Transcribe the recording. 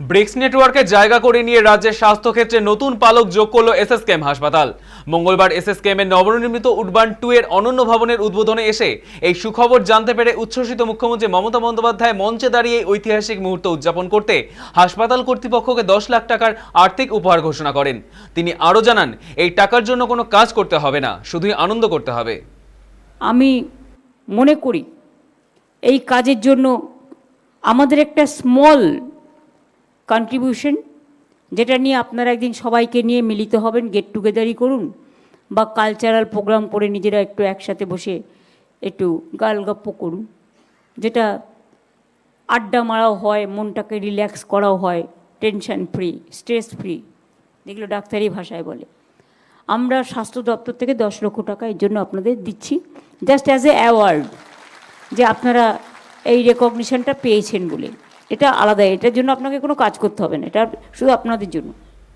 Bricks নেটওয়ার্কে জায়গা করে নিয়ে রাজ্যের স্বাস্থ্যক্ষেত্রে নতুন পালক যোগ করল এসএসকেএম হাসপাতাল। মঙ্গলবার এসএসকেএম এর নবনির্মিত উডবান টু এর অনন্য ভবনের উদ্বোধনে এসে এই সুখবর জানতে পেরে উচ্ছ্বসিত মুখ্যমন্ত্রী মমতা বন্দ্যোপাধ্যায় মঞ্চে দাঁড়িয়ে এই ঐতিহাসিক মুহূর্ত উদযাপন করতে হাসপাতাল কর্তৃপক্ষকে দশ লাখ টাকার আর্থিক উপহার ঘোষণা করেন। তিনি আরও জানান, এই টাকার জন্য কোনো কাজ করতে হবে না, শুধুই আনন্দ করতে হবে। আমি মনে করি, এই কাজের জন্য আমাদের একটা স্মল কন্ট্রিবিউশন যেটা নিয়ে আপনারা একদিন সবাইকে নিয়ে মিলিত হবেন গেট টুগেদারই করুন, বা কালচারাল প্রোগ্রাম করে নিজেরা একটু একসাথে বসে একটু গালগপ্প করুন, যেটা আড্ডা মারাও হয়, মনটাকে রিল্যাক্স করাও হয় টেনশন ফ্রি স্ট্রেস ফ্রি যেগুলো ডাক্তারি ভাষায় বলে। আমরা স্বাস্থ্য দপ্তর থেকে দশ লক্ষ টাকা এর জন্য আপনাদের দিচ্ছি জাস্ট অ্যাজ এ অ্যাওয়ার্ড যে আপনারা এই রেকগনিশনটা পেয়েছেন বলে। এটা আলাদা, এটার জন্য আপনাকে কোনো কাজ করতে হবে না, এটা শুধু আপনাদের জন্য।